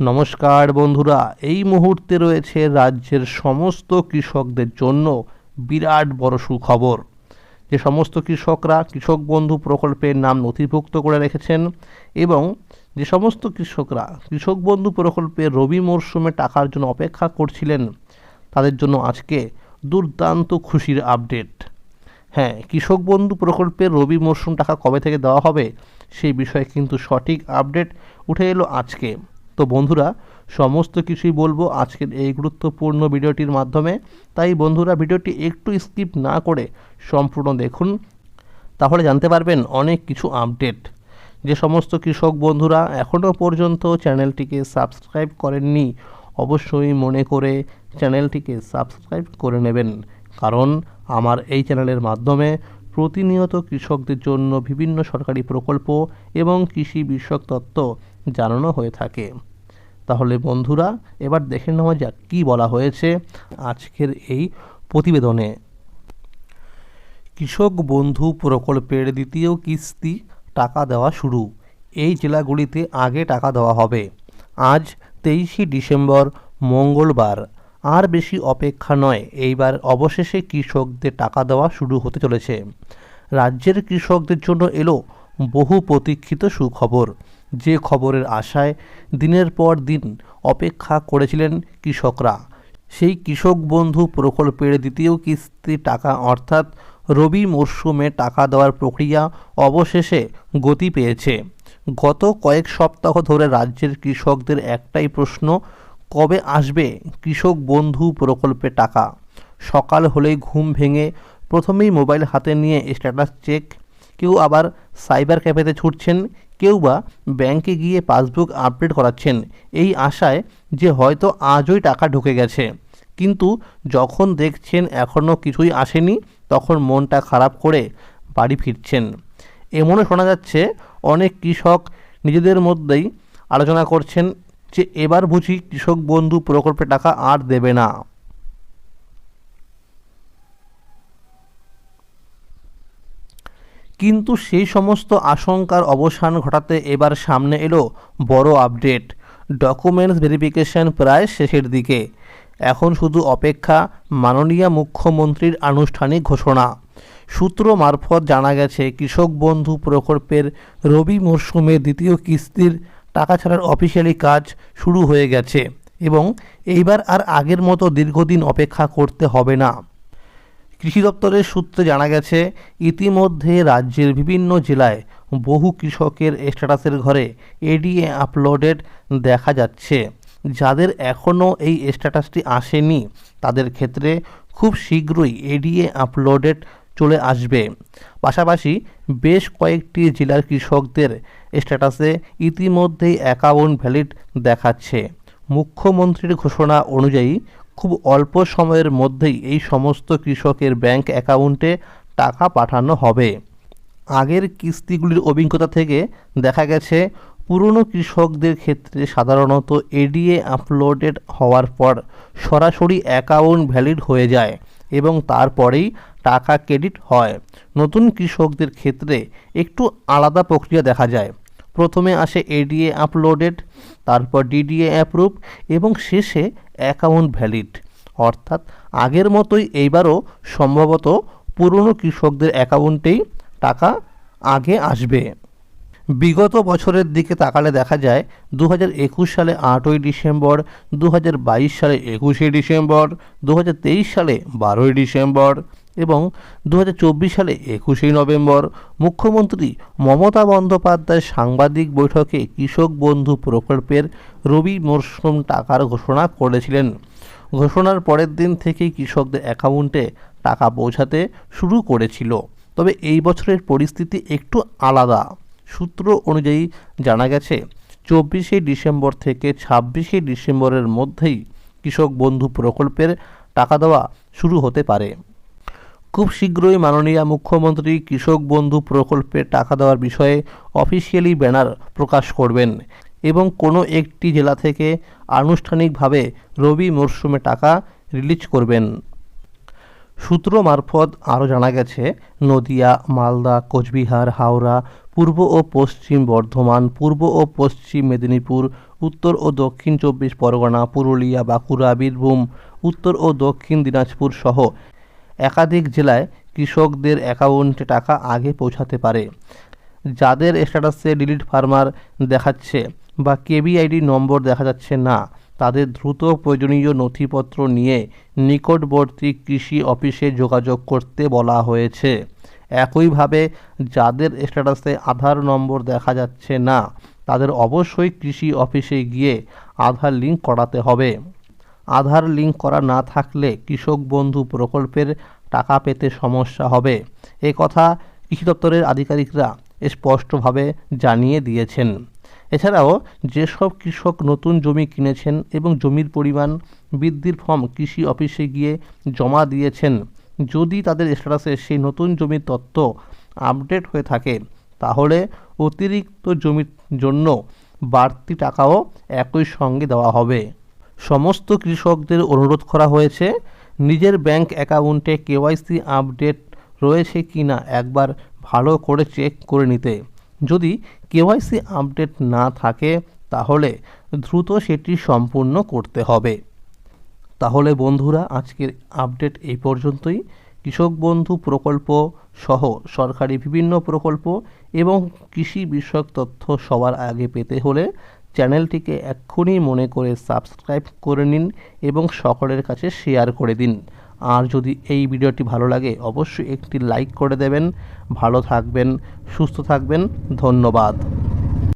নমস্কার বন্ধুরা, এই মুহূর্তে রয়েছে রাজ্যের সমস্ত কৃষকদের জন্য বিরাট বড় সুখবর। যে সমস্ত কৃষকরা, কৃষক বন্ধু প্রকল্পের নাম নথিভুক্ত করে রেখেছেন এবং যে সমস্ত কৃষকরা, কৃষক বন্ধু প্রকল্পে রবি মরশুমে টাকার জন্য অপেক্ষা করছিলেন, তাদের জন্য আজকে দুর্দান্ত খুশির আপডেট। হ্যাঁ কৃষক বন্ধু প্রকল্পের রবি মরশুম টাকা কবে থেকে দেওয়া হবে, সেই বিষয়ে কিন্তু সঠিক আপডেট উঠে এলো আজকে। তো বন্ধুরা, সমস্ত কিছুই বলব আজকের এই গুরুত্বপূর্ণ ভিডিওটির মাধ্যমে। তাই বন্ধুরা, ভিডিওটি একটু স্কিপ না করে সম্পূর্ণ দেখুন। তাহলে জানতে পারবেন অনেক কিছু আপডেট। যে সমস্ত কৃষক বন্ধুরা এখনও পর্যন্ত চ্যানেলটিকে সাবস্ক্রাইব করেননি, অবশ্যই মনে করে চ্যানেলটিকে সাবস্ক্রাইব করে নেবেন। কারণ আমার এই চ্যানেলের মাধ্যমে প্রতিনিয়ত কৃষকদের জন্য বিভিন্ন সরকারি প্রকল্প এবং কৃষি বিষয়ক তথ্য জানানো হয়ে থাকে। তাহলে বন্ধুরা, এবার দেখে নেওয়া যাক কী বলা হয়েছে আজকের এই প্রতিবেদনে। কৃষক বন্ধু প্রকল্পের দ্বিতীয় কিস্তি টাকা দেওয়া শুরু। এই জেলাগুলিতে আগে টাকা দেওয়া হবে। আজ তেইশে ডিসেম্বর, মঙ্গলবার। আর বেশি অপেক্ষা নয়, এইবার অবশেষে কৃষকদের টাকা দেওয়া শুরু হতে চলেছে। রাজ্যের কৃষকদের জন্য এলো বহু প্রতীক্ষিত সুখবর। যে খবরের আশায় দিনের পর দিন অপেক্ষা করেছিলেন কৃষকরা। সেই কৃষক বন্ধু প্রকল্পের দ্বিতীয় কিস্তি টাকা অর্থাৎ রবি মরশুমে টাকা দেওয়ার প্রক্রিয়া অবশেষে গতি পেয়েছে। গত কয়েক সপ্তাহ ধরে রাজ্যের কৃষকদের একটাই প্রশ্ন, কবে আসবে কৃষক বন্ধু প্রকল্পে টাকা? সকাল হলেই ঘুম ভেঙে প্রথমেই মোবাইল হাতে নিয়ে স্ট্যাটাস চেক কেউ আবার সাইবার ক্যাফেতে ছুটছেন, কেউ বা ব্যাংকে গিয়ে পাসবুক আপডেট করাচ্ছেন। এই আশায় যে হয়তো আজই টাকা ঢুকে গেছে। কিন্তু যখন দেখছেন এখনও কিছুই আসেনি, তখন মনটা খারাপ করে বাড়ি ফিরছেন। এমনও শোনা যাচ্ছে, অনেক কৃষক নিজেদের মধ্যেই আলোচনা করছেন যে, এবার বুঝি কৃষক বন্ধু প্রকল্পে টাকা আর দেবে না। কিন্তু সেই সমস্ত আশঙ্কার অবসান ঘটাতে এবার সামনে এলো বড় আপডেট, ডকুমেন্টস ভেরিফিকেশন প্রায় শেষের দিকে। এখন শুধু অপেক্ষা মাননীয় মুখ্যমন্ত্রীর আনুষ্ঠানিক ঘোষণা। সূত্র মারফত জানা গেছে, কৃষক বন্ধু প্রকল্পের রবি মরশুমে দ্বিতীয় কিস্তির টাকা ছাড়ার অফিসিয়ালি কাজ শুরু হয়ে গেছে এবং এইবার আর আগের মতো দীর্ঘদিন অপেক্ষা করতে হবে না। কৃষি দপ্তরের সূত্রে জানা গেছে, ইতিমধ্যে রাজ্যের বিভিন্ন জেলায় বহু কৃষকের স্ট্যাটাসের ঘরে এডিএ আপলোডেড দেখা যাচ্ছে। যাদের এখনও এই স্ট্যাটাসটি আসেনি, তাদের ক্ষেত্রে খুব শীঘ্রই এডিএ আপলোডেড চলে আসবে। পাশাপাশি বেশ কয়েকটি জেলার কৃষকদের স্ট্যাটাসে ইতিমধ্যেই অ্যাকাউন্ট ভ্যালিড দেখাচ্ছে। মুখ্যমন্ত্রীর ঘোষণা অনুযায়ী খুব অল্প সময়ের মধ্যেই এই সমস্ত কৃষকের ব্যাংক অ্যাকাউন্টে টাকা পাঠানো হবে। আগের কিস্তিগুলির অভিজ্ঞতা থেকে দেখা গেছে, পুরনো কৃষকদের ক্ষেত্রে সাধারণত এডিএ আপলোডেড হওয়ার পর সরাসরি অ্যাকাউন্ট ভ্যালিড হয়ে যায় এবং তারপরেই টাকা ক্রেডিট হয়। নতুন কৃষকদের ক্ষেত্রে একটু আলাদা প্রক্রিয়া দেখা যায়। প্রথমে আসে এডিএ আপলোডেড তারপর ডিডিএ অ্যাপ্রুভ এবং শেষে অ্যাকাউন্ট ভ্যালিড অর্থাৎ আগের মতোই এইবারও সম্ভবত পুরনো কৃষকদের অ্যাকাউন্টেই টাকা আগে আসবে। বিগত বছরের দিকে তাকালে দেখা যায় দু হাজার একুশ সালে আটই ডিসেম্বর দু হাজার বাইশ সালে একুশে ডিসেম্বর দু হাজার তেইশ সালে বারোই ডিসেম্বর। এবং দু হাজার চব্বিশ সালে একুশে নভেম্বর মুখ্যমন্ত্রী মমতা বন্দ্যোপাধ্যায় সাংবাদিক বৈঠকে কৃষক বন্ধু প্রকল্পের রবি মরশুম টাকার ঘোষণা করেছিলেন। ঘোষণার পরের দিন থেকেই কৃষকদের অ্যাকাউন্টে টাকা পৌঁছাতে শুরু করেছিল। তবে এই বছরের পরিস্থিতি একটু আলাদা। সূত্র অনুযায়ী জানা গেছে, চব্বিশে ডিসেম্বর থেকে ছাব্বিশে ডিসেম্বরের মধ্যেই কৃষক বন্ধু প্রকল্পের টাকা দেওয়া শুরু হতে পারে। খুব শীঘ্রই মাননীয় মুখ্যমন্ত্রী কৃষক বন্ধু প্রকল্পে টাকা দেওয়ার বিষয়ে অফিসিয়ালি ব্যানার প্রকাশ করবেন এবং কোনো একটি জেলা থেকে আনুষ্ঠানিকভাবে রবি মরশুমে টাকা রিলিজ করবেন। সূত্র মারফত আরও জানা গেছে, নদিয়া, মালদা, কোচবিহার, হাওড়া, পূর্ব ও পশ্চিম বর্ধমান, পূর্ব ও পশ্চিম মেদিনীপুর, উত্তর ও দক্ষিণ চব্বিশ পরগনা, পুরুলিয়া, বাঁকুড়া, বীরভূম, উত্তর ও দক্ষিণ দিনাজপুর সহ একাধিক জেলায় কৃষকদের অ্যাকাউন্টে টাকা আগে পৌঁছাতে পারে। যাদের স্ট্যাটাসে ডিলিট ফার্মার দেখাচ্ছে বা কেবিআইডি নম্বর দেখা যাচ্ছে না, তাদের দ্রুত প্রয়োজনীয় নথিপত্র নিয়ে নিকটবর্তী কৃষি অফিসে যোগাযোগ করতে বলা হয়েছে। একইভাবে, যাদের স্ট্যাটাসে আধার নম্বর দেখা যাচ্ছে না, তাদের অবশ্যই কৃষি অফিসে গিয়ে আধার লিঙ্ক করাতে হবে। আধার লিঙ্ক করা না থাকলে কৃষক বন্ধু প্রকল্পের টাকা পেতে সমস্যা হবে। এ কথা কৃষি দপ্তরের আধিকারিকরা স্পষ্টভাবে জানিয়ে দিয়েছেন। এছাড়াও যেসব কৃষক নতুন জমি কিনেছেন এবং জমির পরিমাণ বৃদ্ধির ফর্ম কৃষি অফিসে গিয়ে জমা দিয়েছেন, যদি তাদের স্ট্যাটাসে সেই নতুন জমির তথ্য আপডেট হয়ে থাকে, তাহলে অতিরিক্ত জমির জন্য বাড়তি টাকাও একই সঙ্গে দেওয়া হবে। সমস্ত কৃষকদের অনুরোধ করা হয়েছে, নিজের ব্যাংক অ্যাকাউন্টে কেওয়াইসি আপডেট রয়েছে কি না একবার ভালো করে চেক করে নিতে। যদি কেওয়াইসি আপডেট না থাকে, তাহলে দ্রুত সেটি সম্পূর্ণ করতে হবে। তাহলে বন্ধুরা, আজকের আপডেট এই পর্যন্তই। কৃষক বন্ধু প্রকল্প সহ সরকারি বিভিন্ন প্রকল্প এবং কৃষি বিষয়ক তথ্য সবার আগে পেতে হলে চ্যানেলটিকে এক্ষুনি মনে করে সাবস্ক্রাইব করে নিন এবং সকলের কাছে শেয়ার করে দিন। আর যদি এই ভিডিওটি ভালো লাগে, অবশ্যই একটি লাইক করে দেবেন। ভালো থাকবেন, সুস্থ থাকবেন। ধন্যবাদ।